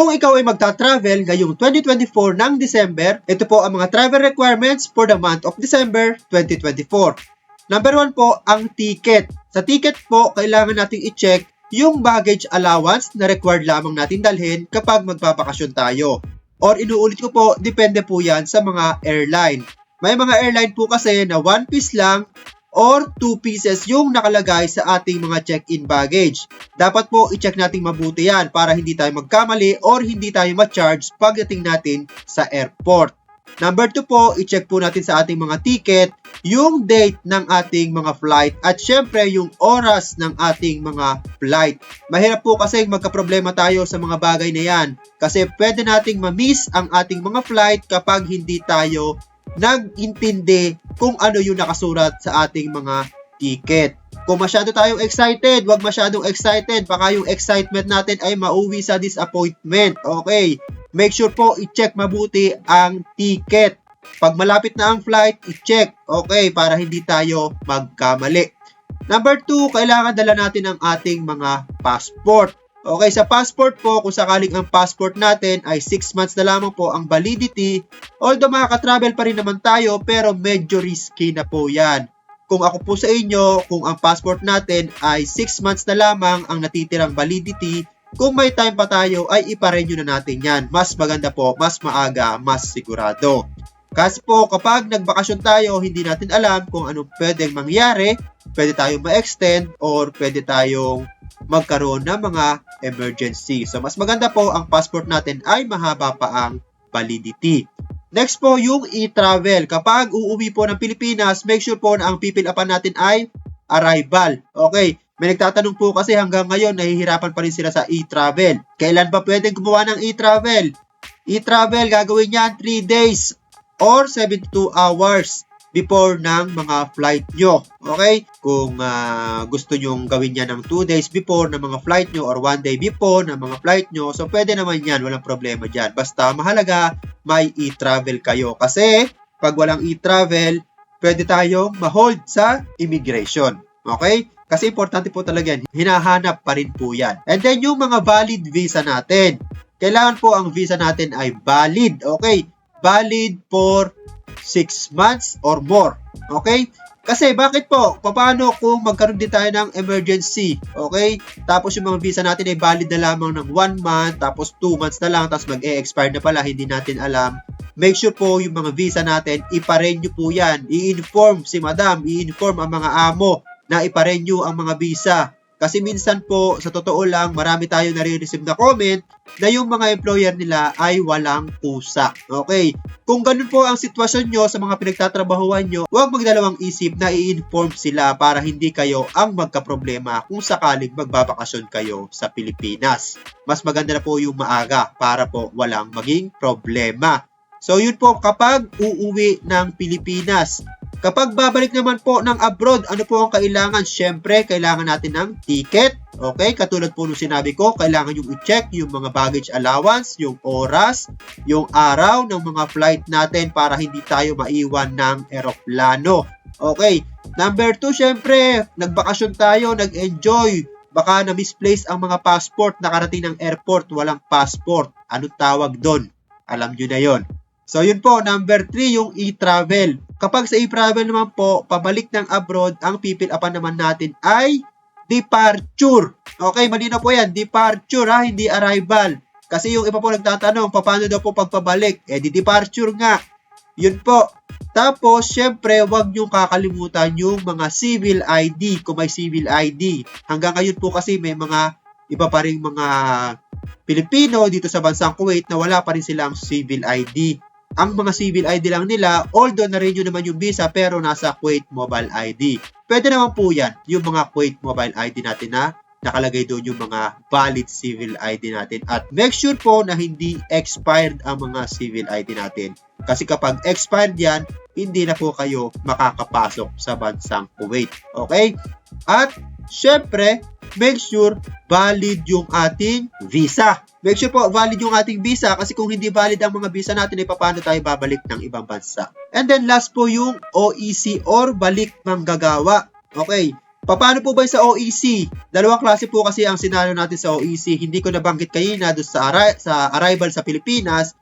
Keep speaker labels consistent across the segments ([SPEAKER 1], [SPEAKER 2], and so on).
[SPEAKER 1] Kung ikaw ay magta-travel ngayong 2024 ng December, ito po ang mga travel requirements for the month of December 2024. Number one po, ang ticket. Sa ticket po, kailangan nating i-check yung baggage allowance na required lamang natin dalhin kapag magbabakasyon tayo. Or inuulit ko po, depende po yan sa mga airline. May mga airline po kasi na one piece lang or 2 pieces yung nakalagay sa ating mga check-in baggage. Dapat po i-check natin mabuti yan para hindi tayo magkamali or hindi tayo ma-charge pagdating natin sa airport. Number 2 po, i-check po natin sa ating mga ticket yung date ng ating mga flight at syempre yung oras ng ating mga flight. Mahirap po kasi magkaproblema tayo sa mga bagay na yan kasi pwede nating ma-miss ang ating mga flight kapag hindi tayo nag-intindi kung ano yung nakasulat sa ating mga ticket. Kung masyado tayong excited, wag masyadong excited. Baka yung excitement natin ay mauwi sa disappointment. Okay. Make sure po i-check mabuti ang ticket. Pag malapit na ang flight, i-check. Okay, para hindi tayo magkamali. Number 2, kailangan dala natin ang ating mga passport. Okay, sa passport po, kung sakaling ang passport natin ay 6 months na lamang po ang validity, although makaka-travel pa rin naman tayo, pero medyo risky na po yan. Kung ako po sa inyo, kung ang passport natin ay 6 months na lamang ang natitirang validity, kung may time pa tayo ay iparenew na natin yan. Mas maganda po, mas maaga, mas sigurado. Kasi po kapag nagbakasyon tayo, hindi natin alam kung anong pwedeng mangyari, pwede tayong ma-extend or pwede tayong magkaroon ng mga emergency. So, mas maganda po ang passport natin ay mahaba pa ang validity. Next po, yung e-travel. Kapag uuwi po ng Pilipinas, make sure po na ang pipilapan natin ay arrival. Okay, may nagtatanong po kasi hanggang ngayon nahihirapan pa rin sila sa e-travel. Kailan ba pwedeng gumawa ng e-travel? E-travel, gagawin yan 3 days or 72 hours before ng mga flight nyo. Okay? Kung uh, gusto nyo gawin yan ng 2 days before ng mga flight nyo or 1 day before ng mga flight nyo, so pwede naman yan, walang problema dyan. Basta mahalaga, may e-travel kayo. Kasi, pag walang e-travel, pwede tayong ma-hold sa immigration. Okay? Kasi importante po talaga yan. Hinahanap pa rin po yan. And then yung mga valid visa natin. Kailangan po ang visa natin ay valid. Okay? Valid for 6 months or more. Okay? Kasi bakit po? Paano kung magkaroon din tayo ng emergency? Okay? Tapos yung mga visa natin ay valid na lamang ng 1 month, tapos 2 months na lang, tapos mag-e-expire na pala, hindi natin alam. Make sure po yung mga visa natin, ipa-renew po yan. I-inform si madam, i-inform ang mga amo na ipa-renew ang mga visa. Kasi minsan po, sa totoo lang, marami tayo nare-receive na comment na yung mga employer nila ay walang pusa. Okay? Kung ganun po ang sitwasyon nyo sa mga pinagtatrabahuan nyo, huwag magdalawang isip na i-inform sila para hindi kayo ang magkaproblema kung sakaling magbabakasyon kayo sa Pilipinas. Mas maganda na po yung maaga para po walang maging problema. So yun po kapag uuwi ng Pilipinas. Kapag babalik naman po ng abroad, ano po ang kailangan? Siyempre, kailangan natin ng ticket. Okay, katulad po nung sinabi ko, kailangan yung i-check yung mga baggage allowance, yung oras, yung araw ng mga flight natin para hindi tayo maiwan ng eroplano. Okay, number 2, syempre, nagbakasyon tayo, nag-enjoy. Baka na-misplace ang mga passport, nakarating ng airport, walang passport. Anong tawag doon? Alam nyo na yon. So, yun po, number 3, yung e-travel. Kapag sa e-travel naman po, pabalik ng abroad, ang pipilapan naman natin ay departure. Okay, malinaw po yan, departure ha, hindi arrival. Kasi yung iba po nagtatanong, paano daw po pagpabalik? Eh, di departure nga. Yun po. Tapos, syempre, huwag nyo kakalimutan yung mga civil ID, kung may civil ID. Hanggang ngayon po kasi may mga iba pa rin mga Pilipino dito sa bansang Kuwait na wala pa rin silang civil ID ang mga civil ID lang nila, although na-renew naman yung visa pero nasa Kuwait Mobile ID. Pwede naman po yan, yung mga Kuwait Mobile ID natin na nakalagay doon yung mga valid civil ID natin. At make sure po na hindi expired ang mga civil ID natin. Kasi kapag expired yan, hindi na po kayo makakapasok sa bansang Kuwait. Okay? At syempre, make sure valid yung ating visa. Make sure po valid yung ating visa kasi kung hindi valid ang mga visa natin, ay paano tayo babalik ng ibang bansa. And then last po yung OEC or balik manggagawa. Okay, Paano po ba sa OEC? Dalawang klase po kasi ang sinalo natin sa OEC. Hindi ko nabanggit kanina doon sa, arri- sa arrival sa Pilipinas.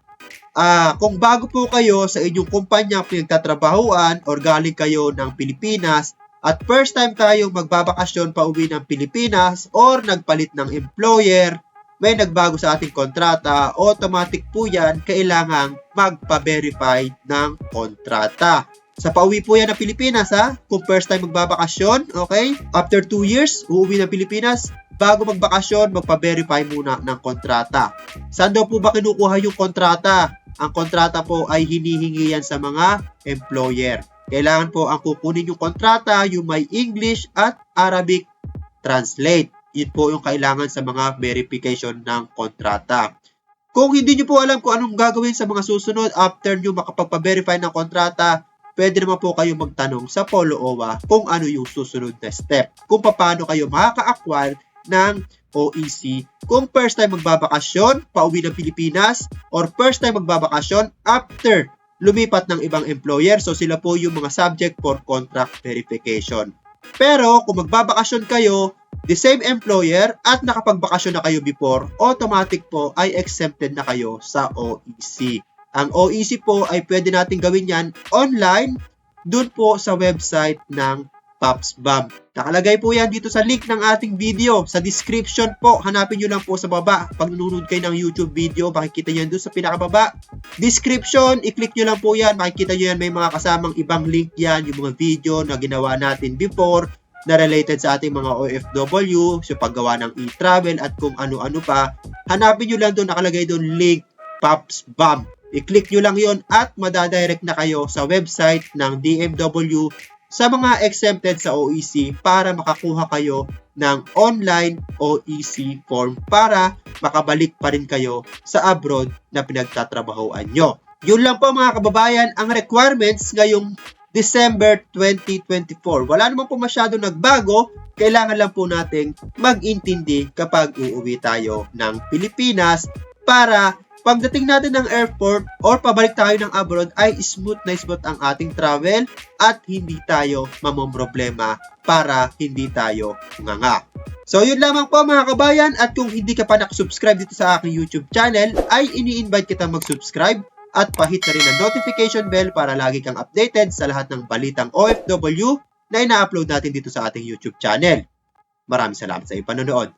[SPEAKER 1] Ah, kung bago po kayo sa inyong kumpanya pinagtatrabahuan or galing kayo ng Pilipinas at first time tayong magbabakasyon pa uwi ng Pilipinas or nagpalit ng employer, may nagbago sa ating kontrata, automatic po yan, kailangang magpa-verify ng kontrata. Sa pauwi po yan ng Pilipinas ha, kung first time magbabakasyon, okay? After 2 years, uuwi ng Pilipinas, bago magbakasyon, magpa-verify muna ng kontrata. Saan daw po ba kinukuha yung kontrata? Ang kontrata po ay hinihingi yan sa mga employer. Kailangan po ang kukunin yung kontrata, yung may English at Arabic translate. Yun po yung kailangan sa mga verification ng kontrata. Kung hindi nyo po alam kung anong gagawin sa mga susunod after nyo makapagpa-verify ng kontrata, pwede naman po kayo magtanong sa Polo OWA kung ano yung susunod na step. Kung paano kayo makaka-acquire ng OEC kung first time magbabakasyon, pauwi ng Pilipinas, or first time magbabakasyon after lumipat ng ibang employer. So sila po yung mga subject for contract verification. Pero kung magbabakasyon kayo, the same employer at nakapagbakasyon na kayo before, automatic po ay exempted na kayo sa OEC. Ang OEC po ay pwede natin gawin yan online dun po sa website ng PopsBump. Nakalagay po yan dito sa link ng ating video. Sa description po, hanapin nyo lang po sa baba. Pag nanonood kayo ng YouTube video, makikita nyo yan doon sa pinakababa. Description, i-click nyo lang po yan. Makikita nyo yan, may mga kasamang ibang link yan, yung mga video na ginawa natin before na related sa ating mga OFW, sa paggawa ng e-travel at kung ano-ano pa. Hanapin nyo lang doon, nakalagay doon link PopsBump. I-click nyo lang yon at madadirect na kayo sa website ng DMW sa mga exempted sa OEC para makakuha kayo ng online OEC form para makabalik pa rin kayo sa abroad na pinagtatrabahoan nyo. Yun lang po mga kababayan ang requirements ngayong December 2024. Wala naman po masyado nagbago, kailangan lang po nating mag-intindi kapag uuwi tayo ng Pilipinas para pagdating natin ng airport or pabalik tayo ng abroad ay smooth na smooth ang ating travel at hindi tayo mamomroblema para hindi tayo nganga. So yun lamang po mga kabayan at kung hindi ka pa nakasubscribe dito sa aking YouTube channel ay ini-invite kita mag-subscribe at pahit na rin ang notification bell para lagi kang updated sa lahat ng balitang OFW na ina-upload natin dito sa ating YouTube channel. Maraming salamat sa iyong panonood.